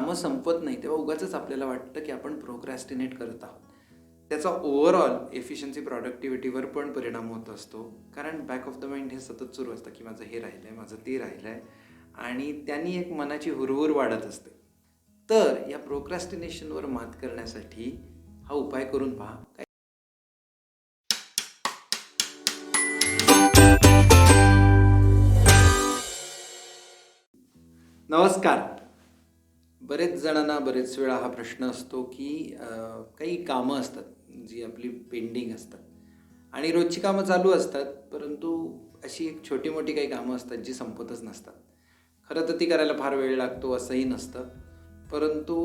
कामं संपत नाही तेव्हा उगाच आपल्याला वाटतं की आपण प्रोक्रॅस्टिनेट करत आहोत. त्याचा ओव्हरऑल एफिशियन्सी प्रॉडक्टिव्हिटीवर पण परिणाम होत असतो. कारण बॅक ऑफ द माइंड हे सतत सुरू असतं की माझं हे राहिलं आहे माझं ते राहिलं आहे आणि त्यांनी एक मनाची हुरहुर वाढत असते. तर या प्रोक्रॅस्टिनेशनवर मात करण्यासाठी हा उपाय करून पहा. काय नमस्कार. बरेच जणांना बरेच वेळा हा प्रश्न असतो की काही कामं असतात जी आपली पेंडिंग असतात. आणि रोजची कामं चालू असतात परंतु अशी एक छोटी मोठी काही कामं असतात जी संपतच नसतात. खरं तर ती करायला फार वेळ लागतो असंही नसतं परंतु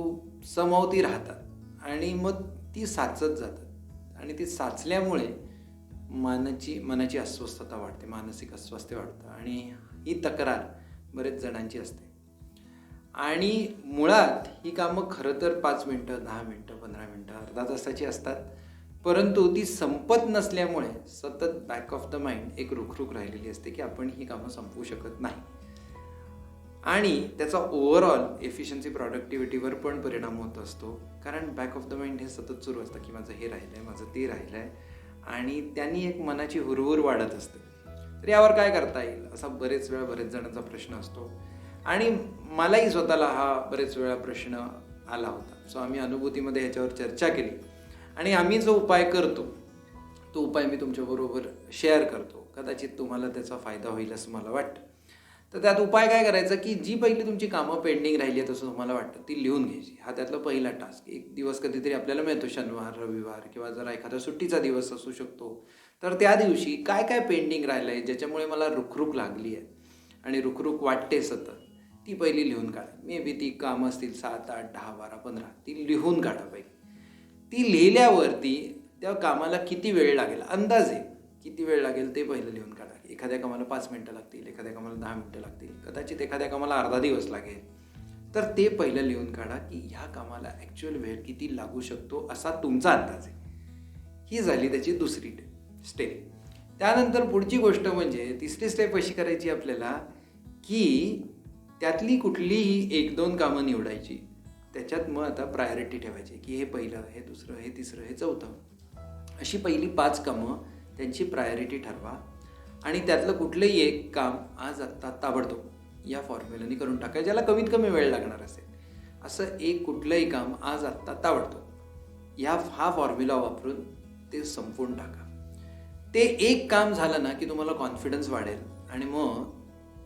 समाव ती राहतात आणि मग ती साचत जातात. आणि ती साचल्यामुळे मानाची मनाची अस्वस्थता वाढते मानसिक अस्वास्थ्य वाढतं आणि ही तक्रार बरेच जणांची असते. आणि मुळात ही कामं खरं तर पाच मिनटं दहा मिनटं पंधरा मिनटं अर्धा तासाची असतात. परंतु ती संपत नसल्यामुळे सतत बॅक ऑफ द माइंड एक रुखरुख राहिलेली असते की आपण ही कामं संपवू शकत नाही. आणि त्याचा ओव्हरऑल एफिशियन्सी प्रॉडक्टिव्हिटीवर पण परिणाम होत असतो. कारण बॅक ऑफ द माइंड हे सतत सुरू असतं की माझं हे राहिलं आहे माझं ते राहिलं आहे आणि त्यांनी एक मनाची हुरहुर वाढत असते. तर यावर काय करता येईल? असा बरेच वेळा बरेच जणांचा प्रश्न असतो. आणि मलाही स्वतःला हा बरेच वेळा प्रश्न आला होता. सो आम्ही अनुभूतीमध्ये ह्याच्यावर चर्चा केली. आणि आम्ही जो उपाय करतो तो उपाय मी तुमच्याबरोबर शेअर करतो. कदाचित तुम्हाला त्याचा फायदा होईल असं मला वाटतं. तर त्यात उपाय काय करायचा की जी पहिली तुमची कामं पेंडिंग राहिली आहेत असं तुम्हाला वाटतं ती लिहून घ्यायची. हा त्यातला पहिला टास्क एक दिवस कधीतरी आपल्याला मिळतो शनिवार रविवार किंवा जरा एखादा सुट्टीचा दिवस असू शकतो. तर त्या दिवशी काय काय पेंडिंग राहिलं आहे ज्याच्यामुळे मला रुखरुख लागली आहे? आणि रुखरुख वाटते सतत. ती पहिली लिहून काढा. मे बी ती कामं असतील सात आठ दहा बारा पंधरा ती लिहून काढा पहिली ती लिहिल्यावरती त्या कामाला किती वेळ लागेल? अंदाजे किती वेळ लागेल ते पहिलं लिहून काढा. एखाद्या कामाला पाच मिनटं लागतील एखाद्या कामाला दहा मिनटं लागतील कदाचित एखाद्या कामाला अर्धा दिवस लागेल. तर ते पहिलं लिहून काढा की ह्या कामाला ॲक्च्युअल वेळ किती लागू शकतो असा तुमचा अंदाज आहे. ही झाली त्याची दुसरी स्टेप त्यानंतर पुढची गोष्ट म्हणजे तिसरी स्टेप अशी करायची आपल्याला की त्यातली कुठलीही एक दोन कामं निवडायची. त्याच्यात मग आता प्रायोरिटी ठेवायची की हे पहिलं हे दुसरं हे तिसरं हे चौथं. अशी पहिली पाच कामं त्यांची प्रायोरिटी ठरवा. आणि त्यातलं कुठलंही एक काम आज आत्ता ताबडतोब या फॉर्म्युलाने करून टाका ज्याला कमीत कमी वेळ लागणार असेल. असं एक कुठलंही काम आज आत्ता ताबडतोब या हा फॉर्म्युला वापरून ते संपवून टाका. ते एक काम झालं ना की तुम्हाला कॉन्फिडन्स वाढेल आणि मग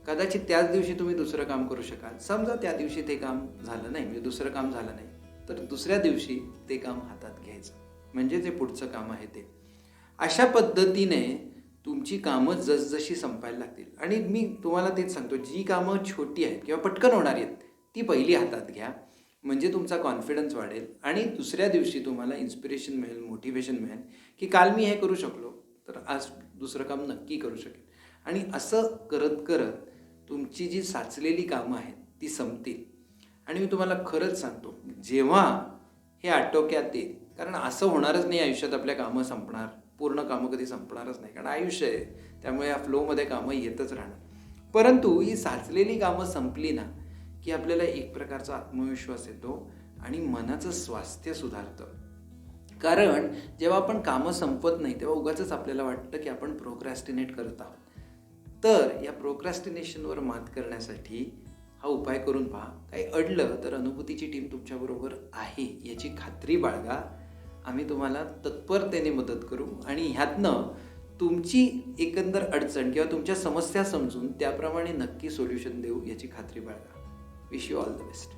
कदाचित त्याच दिवशी तुम्ही दुसरं काम करू शकाल. समजा त्या दिवशी ते काम झालं नाही म्हणजे दुसरं काम झालं नाही तर दुसऱ्या दिवशी ते काम हातात घ्यायचं. म्हणजे जे पुढचं काम आहे ते. अशा पद्धतीने तुमची कामं जसजशी संपायला लागतील. आणि मी तुम्हाला तेच सांगतो जी कामं छोटी आहेत किंवा पटकन होणारी आहेत ती पहिली हातात घ्या. म्हणजे तुमचा कॉन्फिडन्स वाढेल आणि दुसऱ्या दिवशी तुम्हाला इन्स्पिरेशन मिळेल मोटिवेशन मिळेल की काल मी हे करू शकलो तर आज दुसरं काम नक्की करू शकेल आणि असं करत करत तुमची जी साचलेली कामं आहेत ती संपतील. आणि मी तुम्हाला खरंच सांगतो जेव्हा हे आटोक्यात येईल कारण असं होणारच नाही आयुष्यात आपल्या कामं संपणार पूर्ण कामं कधी संपणारच नाही कारण आयुष्य आहे त्यामुळे या फ्लोमध्ये कामं येतच राहणार. परंतु ही साचलेली कामं संपली ना की आपल्याला एक प्रकारचा आत्मविश्वास येतो आणि मनाचं स्वास्थ्य सुधारतं. कारण जेव्हा आपण कामं संपत नाही तेव्हा उगाच आपल्याला वाटतं की आपण प्रोक्रॅस्टिनेट करत आहोत. तर या प्रोक्रॅस्टिनेशनवर मात करण्यासाठी हा उपाय करून पहा. काही अडलं तर अनुभूतीची टीम तुमच्याबरोबर आहे याची खात्री बाळगा. आम्ही तुम्हाला तत्परतेने मदत करू आणि ह्यातनं तुमची एकंदर अडचण किंवा तुमच्या समस्या समजून त्याप्रमाणे नक्की सोल्युशन देऊ याची खात्री बाळगा. Wish you all the best